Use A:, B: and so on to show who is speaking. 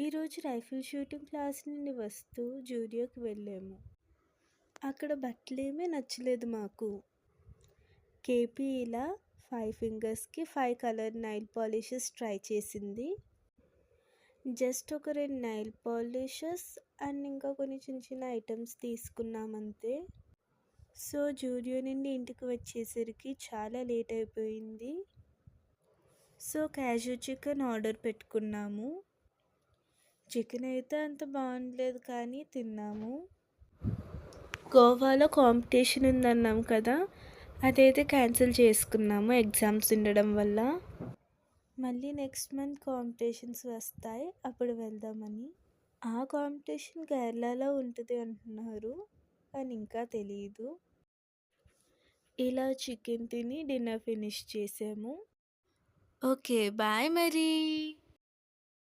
A: ఈరోజు rifle shooting class నుండి వస్తూ జూడియోకి వెళ్ళాము. అక్కడ బట్టలేమీ నచ్చలేదు మాకు. కేపీ ఇలా five ఫింగర్స్కి five colour nail polishes try చేసింది. జస్ట్ ఒక రెండు నైల్ పాలిషెస్ అండ్ ఇంకా కొన్ని చిన్న చిన్న ఐటమ్స్ తీసుకున్నామంతే. సో జూడియో నుండి ఇంటికి వచ్చేసరికి చాలా లేట్ అయిపోయింది. సో క్యాజు చికెన్ ఆర్డర్ పెట్టుకున్నాము. చికెన్ అయితే అంత బాగుండలేదు కానీ తిన్నాము. గోవాలో కాంపిటీషన్ ఉందన్నాం కదా అదైతే క్యాన్సిల్ చేసుకున్నాము ఎగ్జామ్స్ ఉండడం వల్ల. మళ్ళీ నెక్స్ట్ మంత్ కాంపిటీషన్స్ వస్తాయి అప్పుడు వెళ్దామని. ఆ కాంపిటీషన్ కేరళలో ఉంటుంది అంటున్నారు కానీ ఇంకా తెలియదు ఇలా చికెన్ తిని డిన్నర్ ఫినిష్ చేసాము. ఓకే బాయ్ మరి.